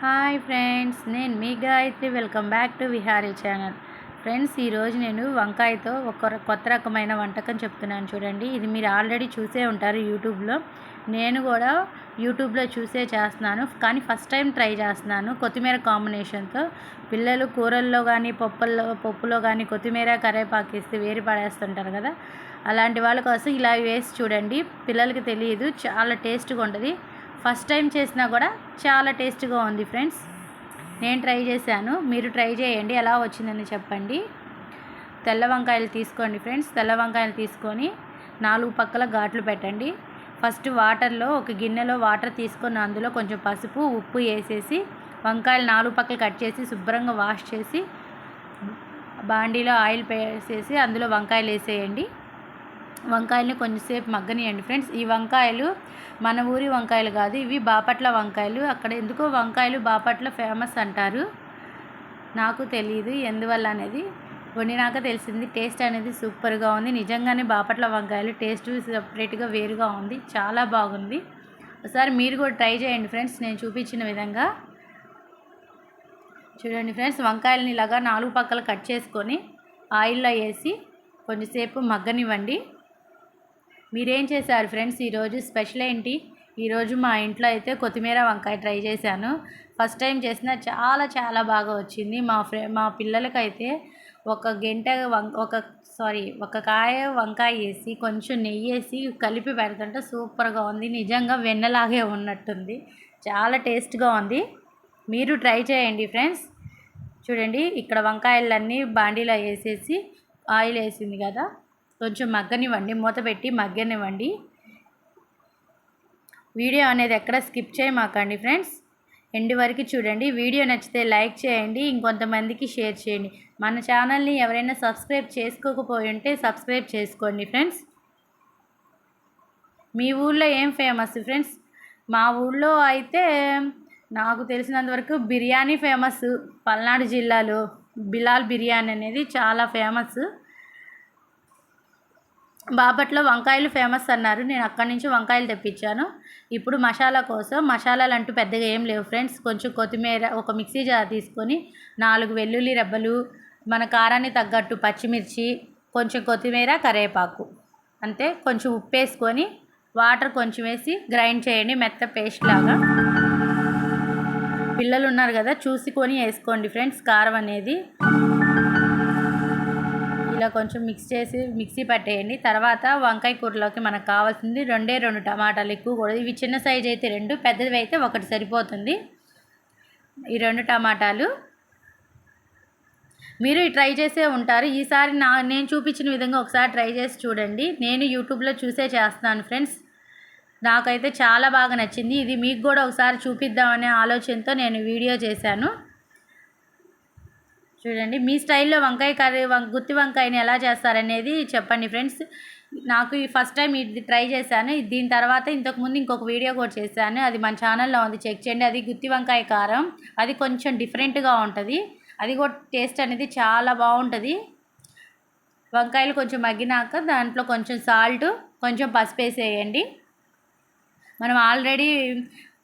Hi friends నేను మీ Gayatri. Welcome back to Vihari channel. Friends ఈరోజు నేను వంకాయతో ఒక కొత్త రకమైన వంటకం చెప్తున్నాను చూడండి. ఇది మీరు ఆల్రెడీ చూసే ఉంటారు యూట్యూబ్లో. నేను కూడా యూట్యూబ్లో చూసే చేస్తున్నాను. కానీ ఫస్ట్ టైం ట్రై చేస్తున్నాను కొత్తిమీర కాంబినేషన్తో. పిల్లలు కూరల్లో కానీ పప్పుల్లో పప్పులో కానీ కొత్తిమీర కరివేపాకు వేరు పడేస్తుంటారు కదా. అలాంటి వాళ్ళ కోసం ఇలా వేసి చూడండి. పిల్లలకి తెలియదు చాలా టేస్ట్గా ఉంటుంది. ఫస్ట్ టైం చేసినా కూడా చాలా టేస్ట్గా ఉంది ఫ్రెండ్స్. నేను ట్రై చేశాను. మీరు ట్రై చేయండి. ఎలా వచ్చిందని చెప్పండి. తెల్ల వంకాయలు తీసుకోండి ఫ్రెండ్స్. తెల్ల వంకాయలు తీసుకొని నాలుగు పక్కల ఘాట్లు పెట్టండి. ఫస్ట్ వాటర్లో ఒక గిన్నెలో వాటర్ తీసుకొని అందులో కొంచెం పసుపు ఉప్పు వేసేసి వంకాయలు నాలుగు పక్కలు కట్ చేసి శుభ్రంగా వాష్ చేసి బాండీలో ఆయిల్ వేసేసి అందులో వంకాయలు వేసేయండి. వంకాయలని కొంచెంసేపు మగ్గనియండి ఫ్రెండ్స్. ఈ వంకాయలు మన ఊరి వంకాయలు కాదు ఇవి బాపట్ల వంకాయలు. అక్కడ ఎందుకో వంకాయలు బాపట్ల ఫేమస్ అంటారు. నాకు తెలియదు ఎందువల్ల అనేది. వండినాక తెలిసింది టేస్ట్ అనేది సూపర్గా ఉంది. నిజంగానే బాపట్ల వంకాయలు టేస్ట్ సపరేట్గా వేరుగా ఉంది. చాలా బాగుంది. ఒకసారి మీరు కూడా ట్రై చేయండి ఫ్రెండ్స్. నేను చూపించిన విధంగా. చూడండి ఫ్రెండ్స్ వంకాయలని ఇలాగా నాలుగు పక్కల కట్ చేసుకొని ఆయిల్లో వేసి కొంచెంసేపు మగ్గనివ్వండి. మీరేం చేశారు ఫ్రెండ్స్? ఈరోజు స్పెషల్ ఏంటి? ఈరోజు మా ఇంట్లో అయితే కొత్తిమీర వంకాయ ట్రై చేశాను. ఫస్ట్ టైం చేసిన చాలా చాలా బాగా వచ్చింది. మా ఫ్రె మా పిల్లలకైతే ఒక గంట వం ఒక సారీ ఒక కాయ వంకాయ వేసి కొంచెం నెయ్యి వేసి కలిపి పెడుతుంటే సూపర్గా ఉంది. నిజంగా వెన్నలాగే ఉన్నట్టుంది. చాలా టేస్ట్గా ఉంది. మీరు ట్రై చేయండి ఫ్రెండ్స్. చూడండి ఇక్కడ వంకాయలన్నీ బాండీలో వేసేసి ఆయిల్ వేసింది కదా. కొంచెం మగ్గనివ్వండి మూత పెట్టి మగ్గనివ్వండి వీడియో అనేది ఎక్కడ స్కిప్ చేయమాకండి ఫ్రెండ్స్. ఎండ్ వరకు చూడండి. వీడియో నచ్చితే లైక్ చేయండి ఇంకొంతమందికి షేర్ చేయండి. మన ఛానల్ని ఎవరైనా సబ్స్క్రైబ్ చేసుకోకపోయి ఉంటే సబ్స్క్రైబ్ చేసుకోండి ఫ్రెండ్స్. మీ ఊళ్ళో ఏం ఫేమస్ ఫ్రెండ్స్? మా ఊళ్ళో అయితే నాకు తెలిసినంతవరకు బిర్యానీ ఫేమస్. పల్నాడు జిల్లాలో బిలాల్ బిర్యానీ అనేది చాలా ఫేమస్. బాపట్లో వంకాయలు ఫేమస్ అన్నారు. నేను అక్కడి నుంచి వంకాయలు తెప్పించాను. ఇప్పుడు మసాలా కోసం మసాలాలు అంటూ పెద్దగా ఏం లేవు ఫ్రెండ్స్. కొంచెం కొత్తిమీర ఒక మిక్సీ జార్ తీసుకొని నాలుగు వెల్లుల్లి రెబ్బలు మన కారాన్ని తగ్గట్టు పచ్చిమిర్చి కొంచెం కొత్తిమీర కరివేపాకు అంతే. కొంచెం ఉప్పు వేసుకొని వాటర్ కొంచెం వేసి గ్రైండ్ చేయండి. మెత్త పేస్ట్ లాగా. పిల్లలు ఉన్నారు కదా చూసుకొని వేసుకోండి ఫ్రెండ్స్. కారం అనేది ఇలా కొంచెం మిక్స్ చేసి మిక్సీ పట్టేయండి. తర్వాత వంకాయ కూరలోకి మనకు కావాల్సింది రెండే రెండు టమాటాలు ఎక్కువ కూడా. ఇవి చిన్న సైజ్ అయితే రెండు పెద్దవి అయితే ఒకటి సరిపోతుంది. ఈ రెండు టమాటాలు. మీరు ట్రై చేసే ఉంటారు. ఈసారి నా నేను చూపించిన విధంగా ఒకసారి ట్రై చేసి చూడండి. నేను యూట్యూబ్లో చూసే చేస్తున్నాను ఫ్రెండ్స్ నాకైతే చాలా బాగా నచ్చింది. ఇది మీకు కూడా ఒకసారి చూపిద్దామనే ఆలోచనతో నేను వీడియో చేశాను. చూడండి మీ స్టైల్లో వంకాయ కర్రీ గుత్తి వంకాయని ఎలా చేస్తారనేది చెప్పండి ఫ్రెండ్స్. నాకు ఈ ఫస్ట్ టైం ఇది ట్రై చేశాను. దీని తర్వాత ఇంతకుముందు ఇంకొక వీడియో కూడా చేశాను. అది మన ఛానల్లో ఉంది. చెక్ చేయండి. అది గుత్తి వంకాయ కారం. అది కొంచెం డిఫరెంట్గా ఉంటుంది. అది కూడా టేస్ట్ అనేది చాలా బాగుంటుంది. వంకాయలు కొంచెం మగ్గినాక దాంట్లో కొంచెం సాల్ట్ కొంచెం పసుపు వేసేయండి మనం ఆల్రెడీ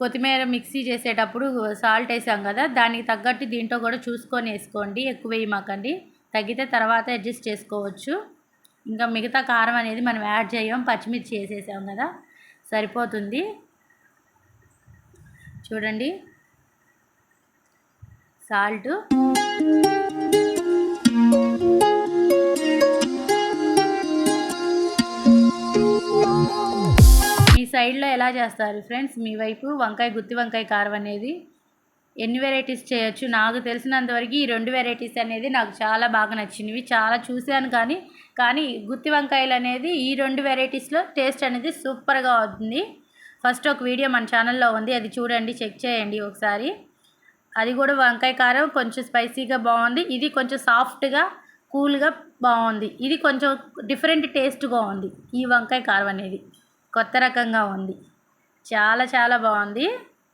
కొత్తిమీర మిక్సీ చేసేటప్పుడు సాల్ట్ వేసాం కదా దానికి తగ్గట్టు దీంట్లో కూడా చూసుకొని వేసుకోండి ఎక్కువ వేయమాకండి. తగ్గితే తర్వాత అడ్జస్ట్ చేసుకోవచ్చు. ఇంకా మిగతా కారం అనేది మనం యాడ్ చేయం పచ్చిమిర్చి వేసేసాం కదా సరిపోతుంది. చూడండి. సాల్ట్. సైడ్లో ఎలా చేస్తారు ఫ్రెండ్స్? మీ వైపు వంకాయ గుత్తి వంకాయ కారం అనేది ఎన్ని వెరైటీస్ చేయొచ్చు? నాకు తెలిసినంతవరకు ఈ రెండు వెరైటీస్ అనేది నాకు చాలా బాగా నచ్చినవి. చాలా చూశాను కానీ కానీ గుత్తి వంకాయలు అనేది ఈ రెండు వెరైటీస్లో టేస్ట్ అనేది సూపర్గా అవుతుంది ఫస్ట్ ఒక వీడియో మన ఛానల్లో ఉంది. అది చూడండి చెక్ చేయండి ఒకసారి. అది కూడా వంకాయ కారం కొంచెం స్పైసీగా బాగుంది. ఇది కొంచెం సాఫ్ట్గా కూల్గా బాగుంది. ఇది కొంచెం డిఫరెంట్ టేస్ట్గా ఉంది ఈ వంకాయ కారం అనేది. కొత్త రకంగా ఉంది. చాలా చాలా బాగుంది.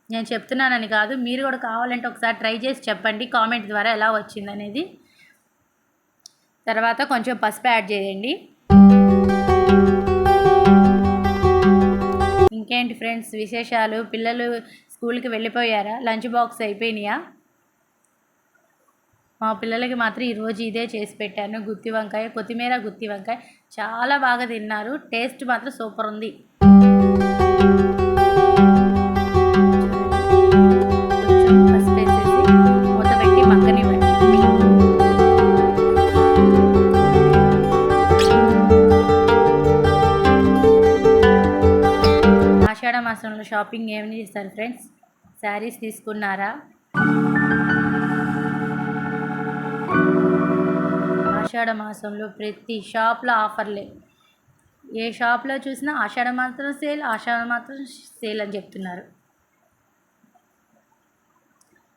నేను చెప్తున్నానని కాదు మీరు కూడా కావాలంటే ఒకసారి ట్రై చేసి చెప్పండి. కామెంట్ ద్వారా ఎలా వచ్చింది అనేది. తర్వాత కొంచెం పసుపు యాడ్ చేయండి. ఇంకేంటి ఫ్రెండ్స్ విశేషాలు? పిల్లలు స్కూల్కి వెళ్ళిపోయారా? లంచ్ బాక్స్ అయిపోయినాయా? మా పిల్లలకి మాత్రం ఈరోజు ఇదే చేసి పెట్టాను. గుత్తి వంకాయ కొత్తిమీర గుత్తి వంకాయ. చాలా బాగా తిన్నారు. టేస్ట్ మాత్రం సూపర్ ఉంది. ఆషాఢ మాసంలో షాపింగ్ ఏమని చేస్తారు ఫ్రెండ్స్? శారీస్ తీసుకున్నారా? ఆషాఢ మాసంలో ప్రతి షాప్లో ఆఫర్లే. ఏ షాప్లో చూసినా ఆషాఢ మాత్రం సేల్ ఆషాఢ మాత్రం సేల్ అని చెప్తున్నారు.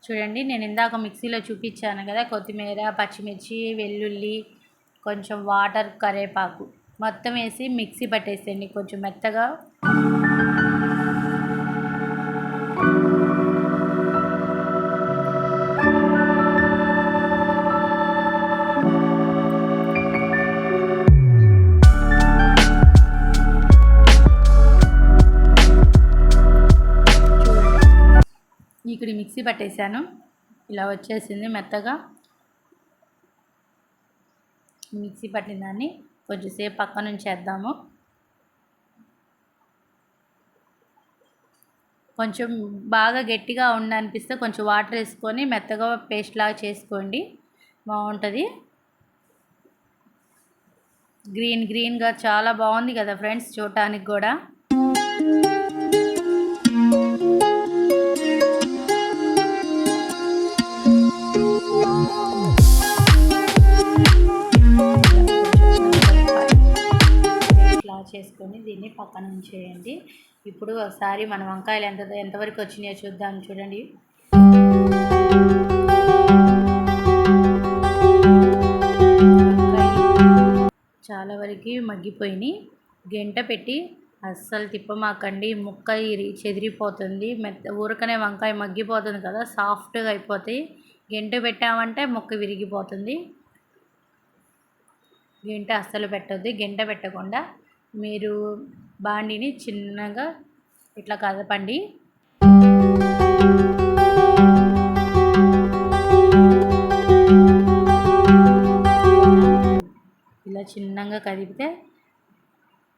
చూడండి నేను ఇందాక మిక్సీలో చూపించాను కదా కొత్తిమీర పచ్చిమిర్చి వెల్లుల్లి కొంచెం వాటర్ కరేపాకు. మొత్తం వేసి మిక్సీ పట్టేసేయండి కొంచెం మెత్తగా. మిక్సీ పట్టేశాను ఇలా వచ్చేసింది మెత్తగా. మిక్సీ పట్టిన దాన్ని కొంచెంసేపు పక్కనుంచి వేద్దాము కొంచెం బాగా గట్టిగా ఉండనిపిస్తే కొంచెం వాటర్ వేసుకొని మెత్తగా పేస్ట్ లాగా చేసుకోండి. బాగుంటుంది. గ్రీన్ గ్రీన్గా చాలా బాగుంది కదా ఫ్రెండ్స్ చూడటానికి కూడా. చేసుకొని దీన్ని పక్కన ఉంచేయండి. ఇప్పుడు ఒకసారి మన వంకాయలు ఎంత ఎంతవరకు వచ్చినాయో చూద్దాం. చూడండి. చాలా వరకు మగ్గిపోయినాయి. గంట పెట్టి అస్సలు తిప్పమాకండి. ముక్క ఇరి చెదిరిపోతుంది. మెత్త ఊరకనే వంకాయ మగ్గిపోతుంది కదా సాఫ్ట్గా అయిపోతాయి. గంట పెట్టామంటే ముక్క విరిగిపోతుంది. గంట అస్సలు పెట్టద్దు. గంట పెట్టకుండా మీరు బాండిని చిన్నగా ఇట్లా కదపండి. ఇలా చిన్నగా కదిపితే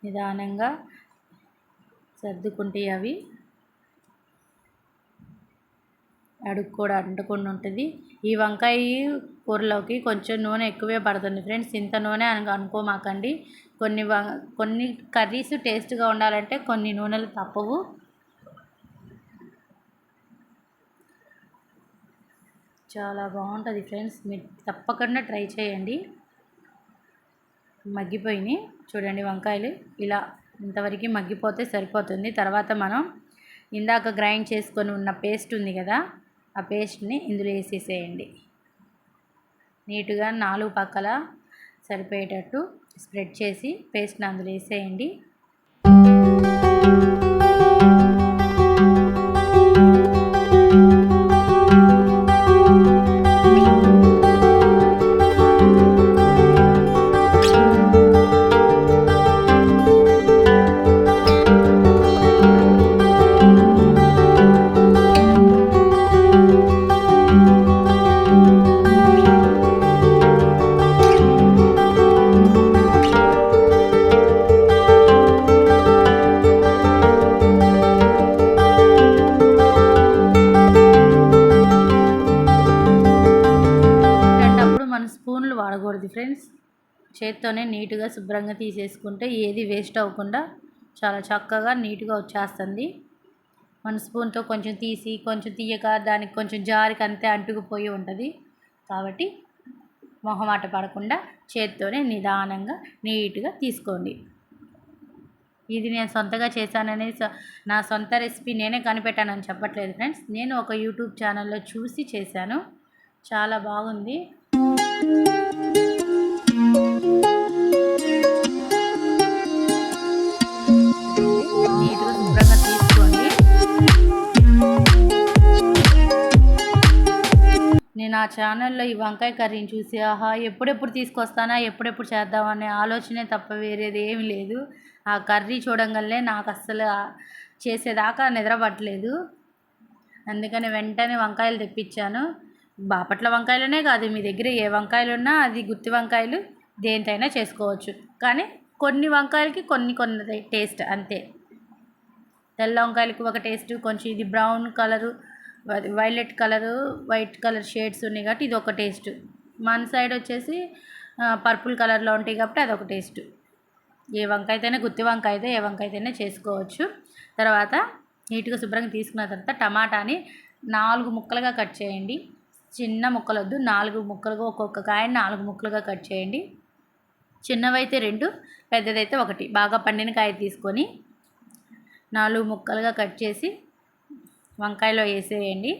నిదానంగా సర్దుకుంటాయి అవి. అడుగు కూడా అంటకుండా ఉంటుంది. ఈ వంకాయ కూరలోకి కొంచెం నూనె ఎక్కువే పడుతుంది. ఫ్రెండ్స్ ఇంత నూనె అని అనుకోమాకండి. కొన్ని వ కొన్ని కర్రీస్ టేస్ట్గా ఉండాలంటే కొన్ని నూనెలు తప్పవు. చాలా బాగుంటుంది ఫ్రెండ్స్. మీరు తప్పకుండా ట్రై చేయండి. మగ్గిపోయినాయి. చూడండి వంకాయలు. ఇలా ఇంతవరకు మగ్గిపోతే సరిపోతుంది. తర్వాత మనం ఇందాక గ్రైండ్ చేసుకొని ఉన్న పేస్ట్ ఉంది కదా ఆ పేస్ట్ని ఇందులో వేసేసేయండి. నీట్గా నాలుగు పక్కల సరిపోయేటట్టు స్ప్రెడ్ చేసి పేస్ట్ని అందులో వేసేయండి. నీట్గా శుభ్రంగా తీసేసుకుంటే ఏది వేస్ట్ అవ్వకుండా చాలా చక్కగా నీట్గా వచ్చేస్తుంది. మన స్పూన్తో కొంచెం తీసి కొంచెం తీయక దానికి కొంచెం జారికి అంతే అంటుకుపోయి ఉంటుంది. కాబట్టి మొహమాట పడకుండా చేత్తోనే నిదానంగా నీట్గా తీసుకోండి. ఇది నేను సొంతగా చేశానని నా సొంత రెసిపీ నేనే కనిపెట్టానని చెప్పట్లేదు ఫ్రెండ్స్. నేను ఒక యూట్యూబ్ ఛానల్లో చూసి చేశాను. చాలా బాగుంది. నేను ఆ ఛానల్లో ఈ వంకాయ కర్రీని చూసి ఆహా ఎప్పుడెప్పుడు తీసుకొస్తానా ఎప్పుడెప్పుడు చేద్దామనే ఆలోచనే తప్ప వేరేది ఏమీ లేదు. ఆ కర్రీ చూడంగానే నాకు అస్సలు చేసేదాకా నిద్రపట్టలేదు. అందుకని వెంటనే వంకాయలు తెప్పించాను. బాపట్ల వంకాయలనే కాదు మీ దగ్గర ఏ వంకాయలు ఉన్నా అది గుత్తి వంకాయలు దేనితైనా చేసుకోవచ్చు. కానీ కొన్ని వంకాయలకి కొన్ని కొన్ని టేస్ట్ అంతే. తెల్ల వంకాయలకి ఒక టేస్ట్ కొంచెం ఇది brown colour violet colour white colour shades ఉన్నాయి కాబట్టి ఇది ఒక టేస్ట్. మన సైడ్ వచ్చేసి పర్పుల్ కలర్లో ఉంటాయి కాబట్టి అదొక టేస్ట్. ఏ వంకాయ గుత్తి వంకాయ అయితే ఏ వంకాయ చేసుకోవచ్చు. తర్వాత నీట్గా శుభ్రంగా తీసుకున్న తర్వాత టమాటాని నాలుగు ముక్కలుగా కట్ చేయండి. చిన్న ముక్కలు వద్దు నాలుగు ముక్కలుగా ఒక్కొక్క కాయని నాలుగు ముక్కలుగా కట్ చేయండి. చిన్నవైతే రెండు పెద్దదైతే ఒకటి. బాగా పండిన కాయ తీసుకొని నాలుగు ముక్కలుగా కట్ చేసి వంకాయలో వేసేయండి.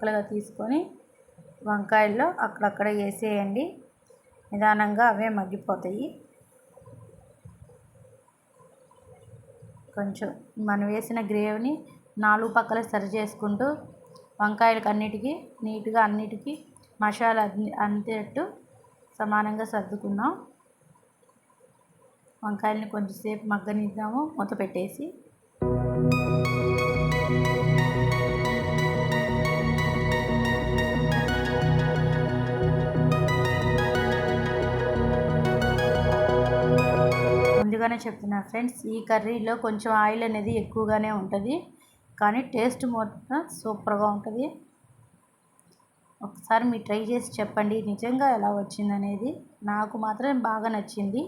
ముక్కలుగా తీసుకొని వంకాయల్లో అక్కడక్కడ వేసేయండి. నిదానంగా అవే మగ్గిపోతాయి. కొంచెం మనం వేసిన గ్రేవీని నాలుగు పక్కల సరి చేసుకుంటూ వంకాయలకు అన్నిటికీ నీట్గా అన్నిటికీ మసాలా అంతేట్టు సమానంగా సర్దుకున్నాం వంకాయలని కొంచెంసేపు మగ్గనిద్దాము మూత పెట్టేసి. ముందుగానే చెప్తున్నా ఫ్రెండ్స్ ఈ కర్రీలో కొంచెం ఆయిల్ అనేది ఎక్కువగానే ఉంటుంది. కానీ టేస్ట్ మొత్తం సూపర్గా ఉంటుంది. ఒకసారి మీరు ట్రై చేసి చెప్పండి నిజంగా ఎలా వచ్చింది అనేది నాకు మాత్రం బాగా నచ్చింది.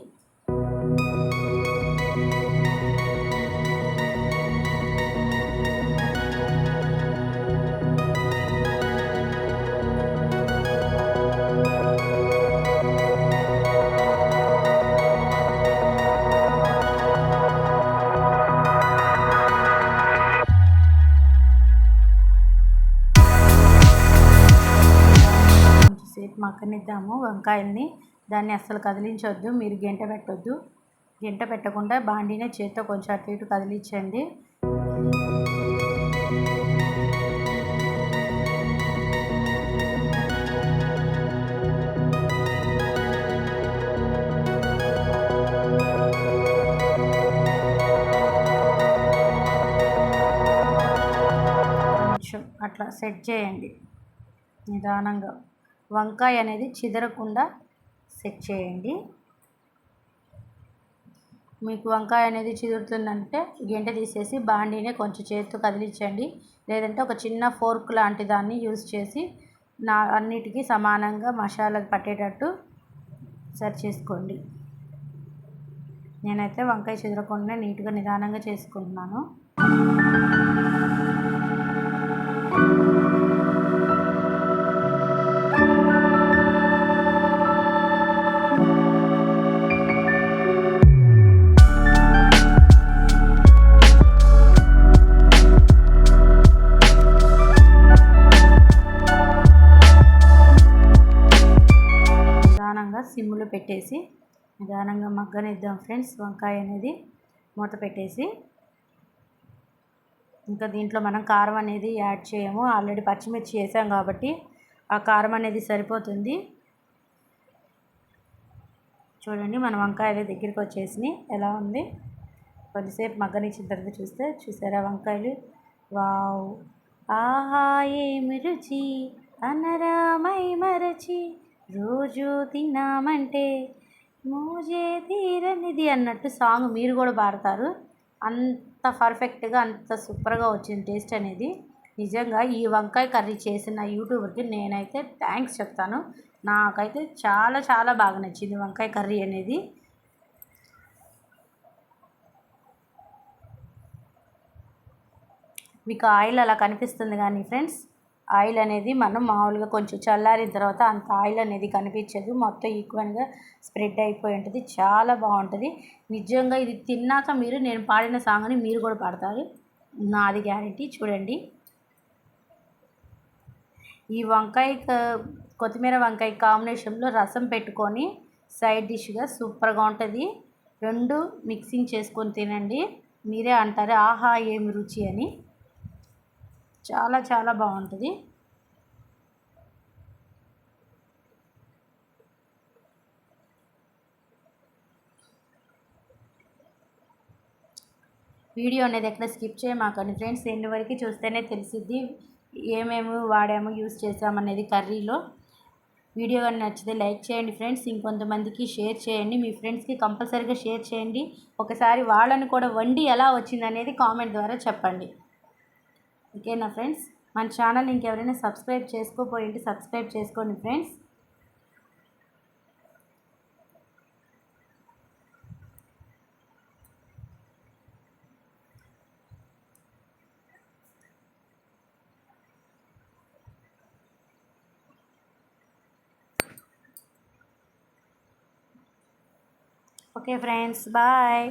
మగ్గనిద్దాము వంకాయల్ని దాన్ని అస్సలు కదిలించొద్దు. మీరు గంట పెట్టొద్దు. గంట పెట్టకుండా బాండీనే చేత్తో కొంచెం అటు ఇటు కదిలించండి. కొంచెం అట్లా సెట్ చేయండి. నిదానంగా. వంకాయ అనేది చిదరకుండా సెట్ చేయండి. మీకు వంకాయ అనేది చిదురుతుందంటే గెంట తీసేసి బాండీనే కొంచెం చేతితో కదిలించండి. లేదంటే ఒక చిన్న ఫోర్క్ లాంటి దాన్ని యూస్ చేసి నా అన్నిటికీ సమానంగా మసాలా పట్టేటట్టు సరి చేసుకోండి. నేనైతే వంకాయ చెదరకుండా నీట్గా నిదానంగా చేసుకుంటున్నాను. పెట్టేసి నిదానంగా మగ్గనిద్దాం ఫ్రెండ్స్. వంకాయ అనేది మూత పెట్టేసి ఇంకా దీంట్లో మనం కారం అనేది యాడ్ చేయము. ఆల్రెడీ పచ్చిమిర్చి వేసాం కాబట్టి ఆ కారం అనేది సరిపోతుంది. చూడండి మన వంకాయలు దగ్గరికి వచ్చేసినాయి ఎలా ఉంది? కొద్దిసేపు మగ్గనిచ్చిన తర్వాత చూస్తే చూసారా వంకాయలు? వావ్! ఆహా ఏమి రుచి! అనరామై మరచి! రోజు తిన్నామంటే మోజే తీరనిది అన్నట్టు సాంగ్ మీరు కూడా పాడతారు. అంత పర్ఫెక్ట్గా అంత సూపర్గా వచ్చింది టేస్ట్ అనేది. నిజంగా ఈ వంకాయ కర్రీ చేసిన యూట్యూబర్కి నేనైతే థ్యాంక్స్ చెప్తాను. నాకైతే చాలా చాలా బాగా నచ్చింది వంకాయ కర్రీ అనేది. మీకు ఆయిల్ అలా కనిపిస్తుంది కానీ ఫ్రెండ్స్ ఆయిల్ అనేది మనం మామూలుగా కొంచెం చల్లారిన తర్వాత అంత ఆయిల్ అనేది కనిపించదు. మొత్తం ఈక్వల్గా స్ప్రెడ్ అయిపోయి ఉంటుంది. చాలా బాగుంటుంది. నిజంగా ఇది తిన్నాక మీరు నేను పాడిన సాంగ్ని మీరు కూడా పాడతారు. నాది గ్యారంటీ. చూడండి. ఈ వంకాయ కొత్తిమీర వంకాయ కాంబినేషన్లో రసం పెట్టుకొని సైడ్ డిష్గా సూపర్గా ఉంటుంది. రెండు మిక్సింగ్ చేసుకొని తినండి. మీరే అంటారు ఆహా ఏమి రుచి అని. చాలా చాలా బాగుంటుంది. వీడియో అనేది ఎక్కడ స్కిప్ చేయమాకండి. ఫ్రెండ్స్ ఎండ్ వరకు చూస్తేనే తెలిసిద్ది ఏమేమి వాడాము యూస్ చేసామనేది కర్రీలో. వీడియో కానీ నచ్చితే లైక్ చేయండి ఫ్రెండ్స్. ఇంకొంతమందికి షేర్ చేయండి. మీ ఫ్రెండ్స్కి కంపల్సరీగా షేర్ చేయండి. ఒకసారి వాళ్ళని కూడా వండి ఎలా వచ్చిందనేది కామెంట్ ద్వారా చెప్పండి. ఓకేనా ఫ్రెండ్స్? మన ఛానల్ ఇంకెవరైనా సబ్స్క్రైబ్ చేసుకోపోయింటే సబ్స్క్రైబ్ చేసుకోండి ఫ్రెండ్స్. Okay friends bye.